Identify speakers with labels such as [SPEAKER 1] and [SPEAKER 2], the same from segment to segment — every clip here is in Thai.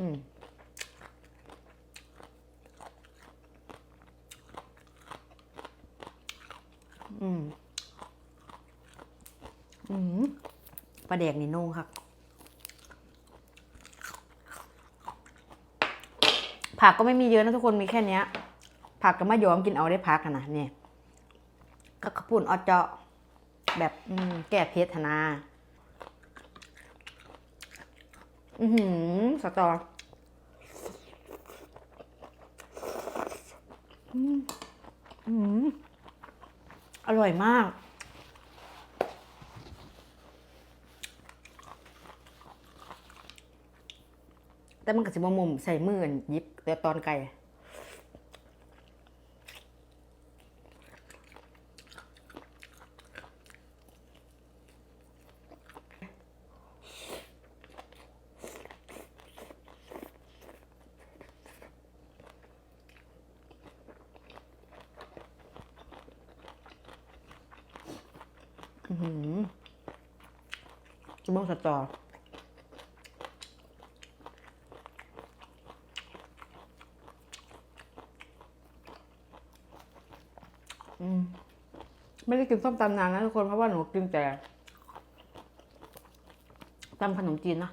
[SPEAKER 1] อืมอืมอืมปลาแดกนี่โน่ครับผักก็ไม่มีเยอะนะทุกคนมีแค่เนี้ยผักก็มายอมกินเอาได้พักนะเนี่ยก็ขปุ่นออเจาะแบบอืมแก้เพชรนา อือหือสตอ อร่อยมาก แต่มันก็สิบมุมใส่มืออันยิบแต่ตอนไก่ อือหืองสตออืมไม่ได้กินส้มตำนานนะทุกคน เพราะว่าหนูกินแต่ตำขนมจีนนะ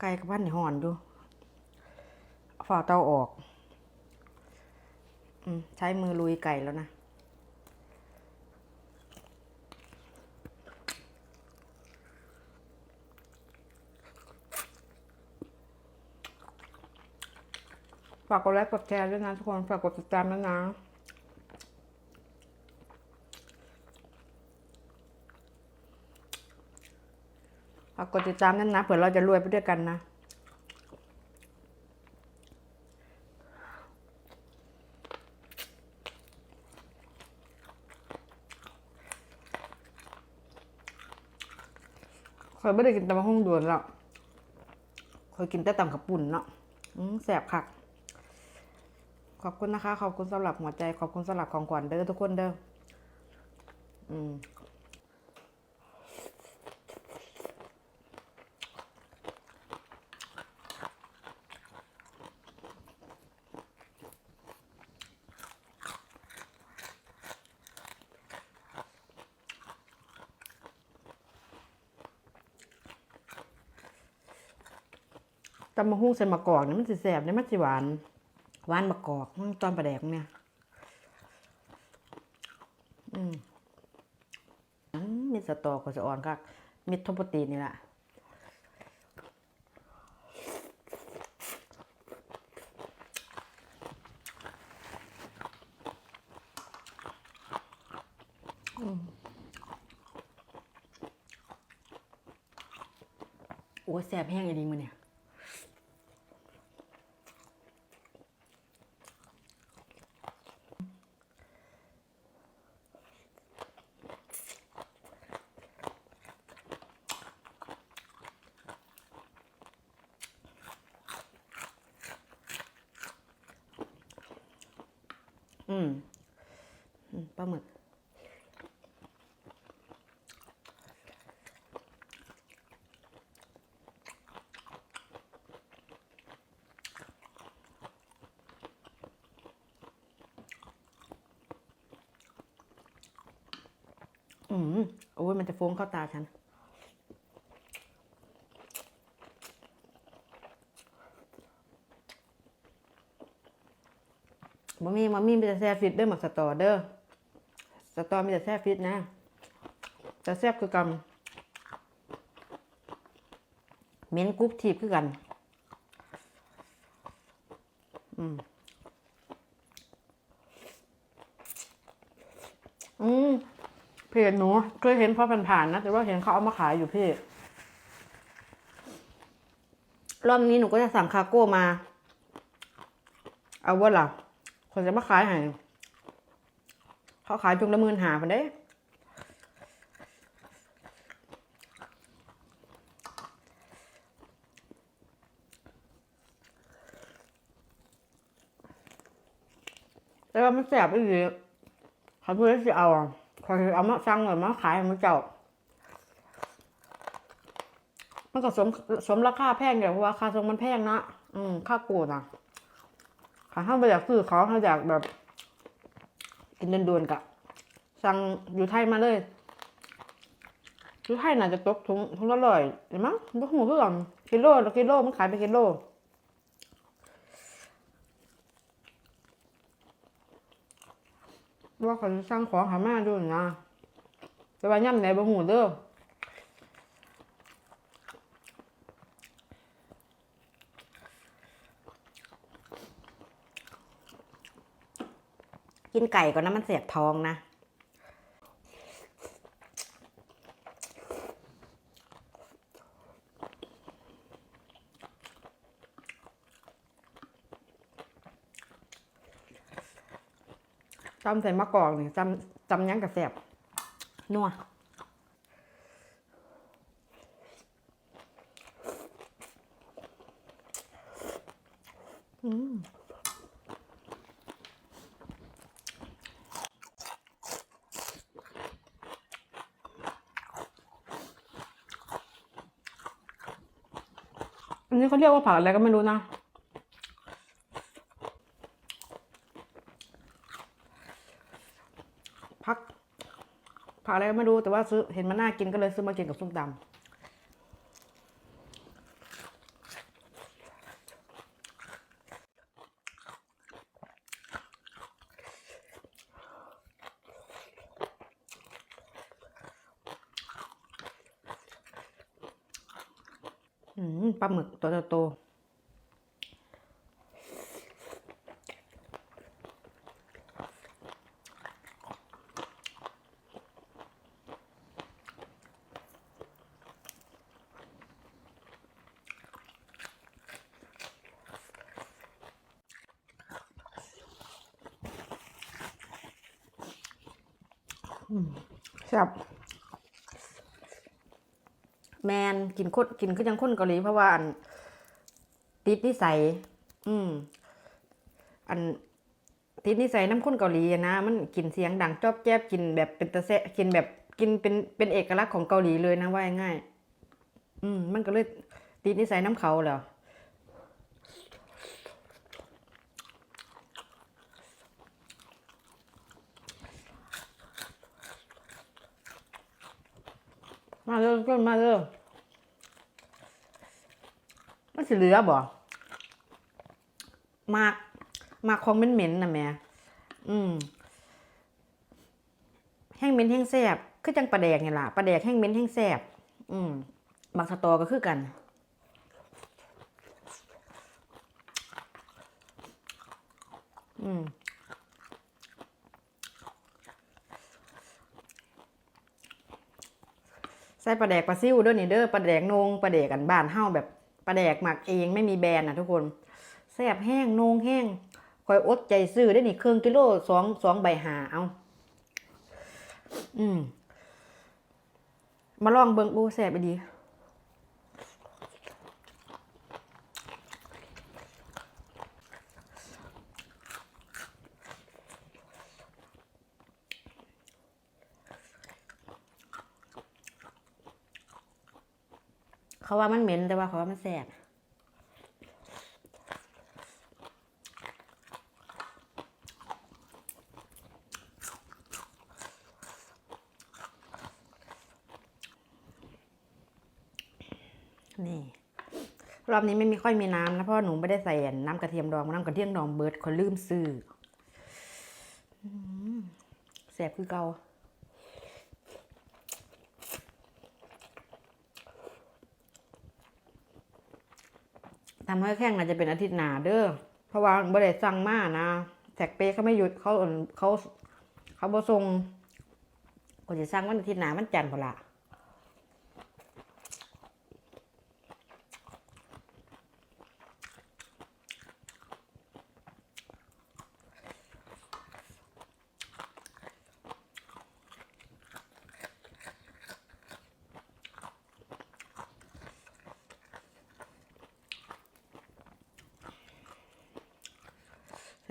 [SPEAKER 1] ไก่กับพันในห่อนดูฝ่าเตาออกอืใช้มือลุยไก่แล้วนะฝากกดไลค์กดแชร์ด้วยนะทุกคน ฝากกดติดตามด้วยนะ ฝากกดติดตามนั่นนะเผื่อเราจะรวยไปด้วยกันนะ เคยไม่ได้กินตำมะฮุ่งด่วนหรอกเคยกินแต่ตำขับปุ่นเนาะแสบคัก ขอบคุณนะคะ ขอบคุณสำหรับหัวใจ ขอบคุณสำหรับของขวัญเด้อทุกคนเด้ออืม ตำมะฮุ่งใส่มะกอกเนี่ยมันสิแสบเนี่ยมันสิหวาน หวานมะกอกมันตอนประแดกเนี่ย อืมมีสตอก็จะอ่อนคักมีทอมโปตีนี่แหละอืมโอ้แสบแห้งอย่างดีมือเนี่ย อืมอืมปลาหมึก อืมโอ้ยมันจะโฟ้งเข้าตาฉัน มามี่มามี่มีแต่แซ่ฟิตเด้อหมักสตอเด้อ สตอมีแต่แซ่ฟิตนะ แต่แซ่บคือกำเม้นกรุ๊ปทีบคือกัน อืม อืม เพจหนูเคยเห็นพอผ่านๆนะ แต่ว่าเห็นเขาเอามาขายอยู่พี่ รอบนี้หนูก็จะสั่งคาร์โก้มา เอาว่าล่ะคนจะมาขายให้เขาขายจุงละหมื่นหาพันได้แต่ว่ามันแสบอีหลีเขาเพื่อสิเอา อเอามาสั่งหรือมาขายมันเจ้า มันก็สมสมราคาแพงอยู่เพราะว่าค่าส่งมันแพงนะอืมค่ากูนะถ้าเขาไปอยากซื้อเขาเขาอยากแบบ กินด่วนๆกะสั่งอยู่ไทยมาเลยอยู่ไทยน่าจะตกถุงถุงละร้อยเห็นมั้ยบ่หูเพื่อนกิโลละกิโลมันขายไปกิโล ว่าเขาจะสร้างของหามาดูนะ แต่ว่าย่ำไหนบ่หูเด้อกินไก่ก่อนนะมันเสียบท้องนะ จำใส่มะกอกนี่จำจำหยังกับแสบนัวอืมอันนี้เขาเรียกว่าผักอะไรก็ไม่รู้นะ ผักผัก อะไรก็ไม่รู้แต่ว่าซื้อเห็นมันน่ากินก็เลยซื้อมากินกับส้มตำอืมปลาหมึกตัวโต ครับแมนกินคนกินก็ยังคนเกาหลีเพราะว่าอันติดนิสัย อืม อันติดนิสัยน้ำข้นเกาหลีนะ มันกินเสียงดังจอบแจ๊บกินแบบเป็นตะแซะกินแบบกินเป็นเป็นเอกลักษณ์ของเกาหลีเลยนะว่าง่าย อืม มันก็เลยติดนิสัยน้ำเขาแหล้ว มาเลยก็มาเลยมันสิเหลือบ่มากมากของเหม็นๆนะแม่อืมแห้งเหม็นแห้งแซ่บคือจังปลาแดกนี่ล่ะปลาแดกแห้งเหม็นแห้งแซ่บอืมบักสะตอก็คือกันอืม ส่ปลาแดกปลาซิ่วด้วยนี่เด้อปลาแดกนงปลาแดกกันบ้านเฮาแบบปลาแดกหมักเองไม่มีแบรนด์นะทุกคนแซ่บแห้งนงแห้งคอยอดใจซื้อได้นี่ครึ่งกิโลสองสองใบหาเอาอืมมาลองเบิ่งบูแซ่บไปดี เขาว่ามันเหม็นแต่ว่าเขาว่ามันแซ่บนี่รอบนี้ไม่มีค่อยมีน้ำนะเพราะหนูไม่ได้ใส่น้ำกระเทียมดองน้ำกระเทียมดองเบิร์ดเขาลืมซื้อแซ่บคือเก่า ทำให้แข้งน่าจะเป็นอาทิตย์หนาเด้อเพราะว่าบริษัทสั่งมานะแท็กเปย์เขาไม่หยุดเขาอั่นเขาเขาบ่ส่งก็จะสั่งวันอาทิตย์หนามันจันทร์พอละ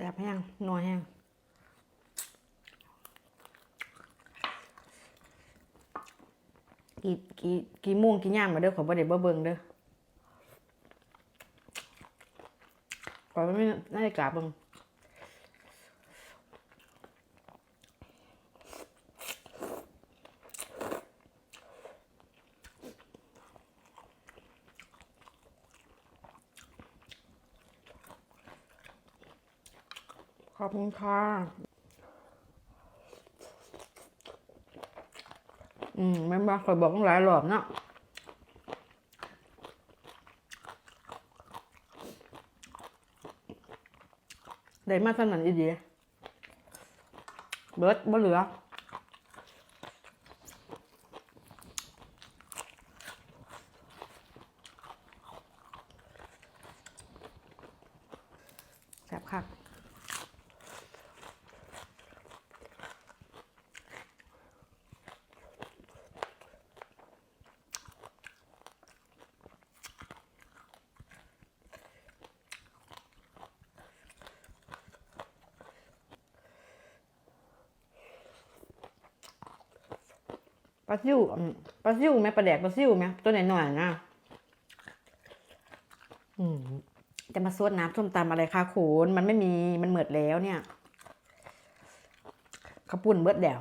[SPEAKER 1] แซ่บแห้งนัวแห้ง กี่กี่กี่ม่วงกี่ย่ามมาเด้อขอบ่ได้เบ่เบิ่งเด้อขอไม่น่าจะกราบเบิ่งขอบคุณค่ะ อืมแม่นบ่คอยบอกหลายรอบเนาะได้มาสนั่นอีดีเบิร์ดบ่เหลือ แซ่บคัก ปลาซิวปลาซิวไหมปลาแดกปลาซิวไหมตัวไหนหน่อยๆนะจะมาซดน้ำส้มตำอะไรคะโขนมันไม่มีมันเหมิดแล้วเนี่ยข้าวปุ้นเบิดแดว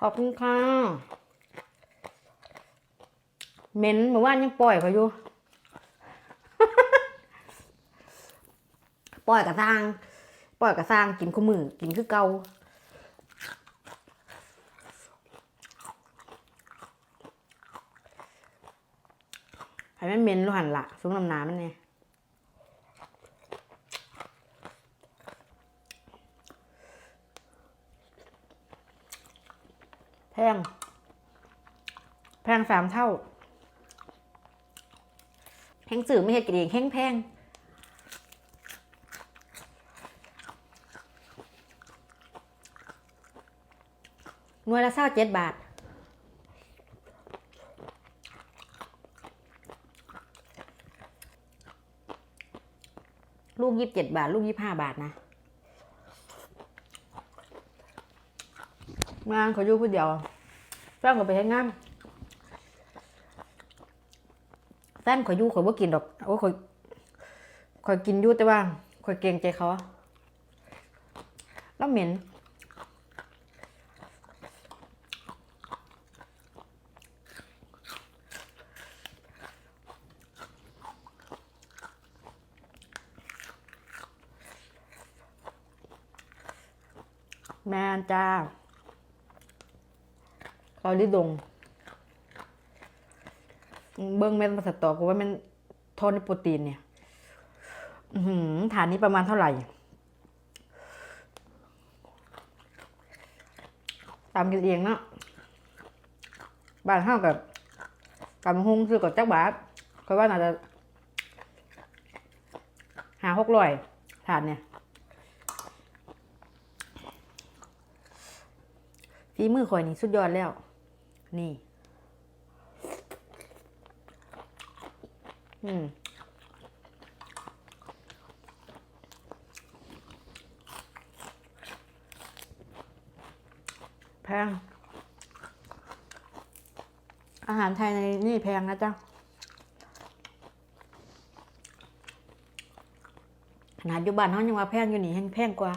[SPEAKER 1] ขอบคุณค่ะเหม็นเมื่อวานยังปล่อยเขาอยู่ ปล่อยกระซางปล่อยกระซางกินคู่มือกินคือเก่าให้มันเม็นรู้หันละซุ้มน้ำน้ำมันเนี่ยแพง แพงสามเท่าแพงสื่อไม่เห็ดกินเองแพงแพง หน่วยละเศร้าเจ็ดบาท ลูกยี่สิบเจ็ดบาท ลูกยี่ห้าบาทนะงานเขาอยู่ผู้เดียวแฟนเขาไปให้งานแฟนเขาอยู่เขาบ่กินดอกโอ้เขาเขากินอยู่แต่ว่าเขาเกรงใจเขาแล้วเหม็น แมนจ้าเขาลิดง เบิ้งแม่มาสตอกว่ามันโทนในโปรตีนเนี่ยหือฐานนี้ประมาณเท่าไหร่ตามกันเองเนาะบ้านเท่ากับกำหงซื้อกับจักบาทเขาว่าน่าจะหาหกร้อยฐานเนี่ย ฝีมือข่อยนี่สุดยอดแล้ว นี่ อืมแพง อาหารไทยในนี่แพงนะจ๊ะขนาดอยู่บ้านเขายังว่าแพงอยู่นี่แพงกว่า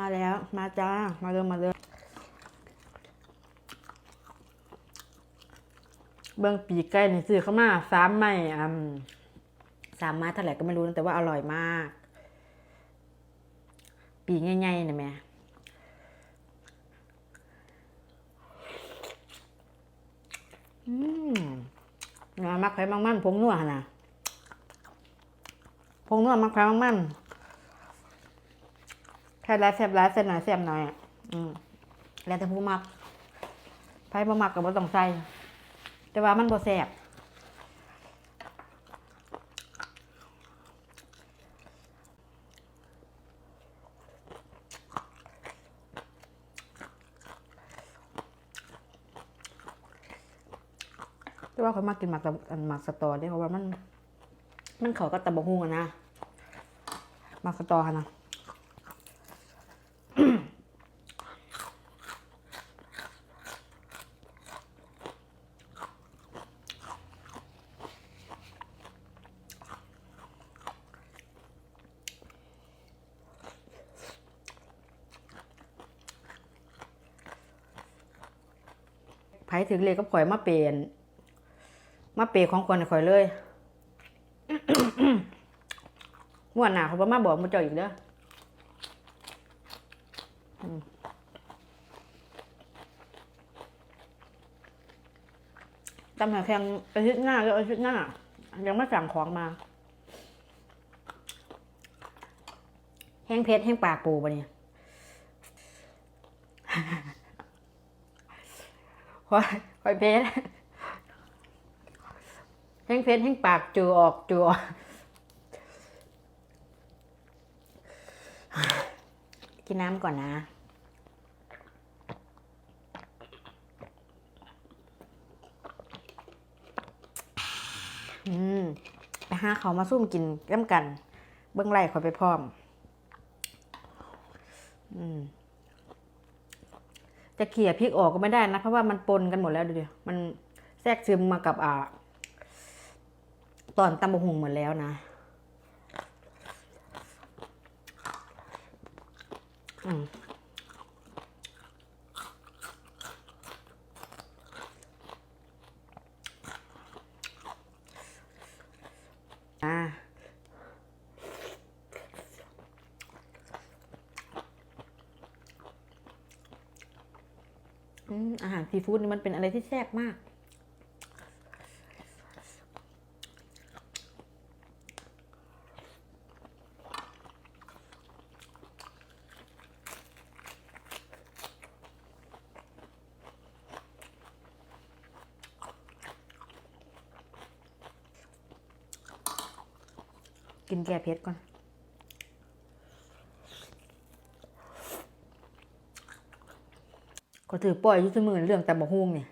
[SPEAKER 1] มาแล้ว มาจ้า มาเร็วมาเร็วเบื้องปีไก่นี่ซื้อเข้ามาสามไม้อืมสามไม้เท่าไหร่ก็ไม่รู้นะแต่ว่าอร่อยมาก ปีง่ายๆนะแม่อืมมักไข่มังมันผงนัวนะผงนัวมักไข่มังมัน ค่ร้ายแซ่บร้ายเส้นหน่อยแซ่บหน่อยอะอืมแล้วแต่ผู้มักไพ่บ่มักกับบ่ต้องใส่แต่ว่ามันบ่แซ่บแต่ว่าเขามากินหมักอันหมักสตอเนี่ยเพราะว่ามัน มันเขาก็ตะบะฮุงอะนะหมักสตอค่ะนะ ถึงเลยก็ข่อยมาเปลี่ยนมาเปย์ของคนข่อยเลยงวดหนาเขาบ่มาบอกมาเจ้าอีกเด้อตำแหน่งแข่งอาทิตย์หน้าก็อาทิตย์หน้า ยังไม่สั่งของมา แห้งเพชรแห้งปากปูปะเนี่ย คอยคอยเพชรแห้งเพชรแห้งปากจูออกจูออกกินน้ำก่อนนะอืมไปหาเขามาซุ่มกินก้มกัน เบื้องไล่คอยไปพร้อม อืม จะเขี่ยพริกออกก็ไม่ได้นะ เพราะว่ามันปนกันหมดแล้วเดี๋ยวมันแทรกซึมมากับอ่าตอนตำบะหุงหมดแล้วนะอืมอ่า อาหารซีฟู้ดนี่มันเป็นอะไรที่แซ่บมาก กินแก้เผ็ดก่อน ถือปล่อยอยุทธมือเรื่องแต่บะฮุงเนี่ย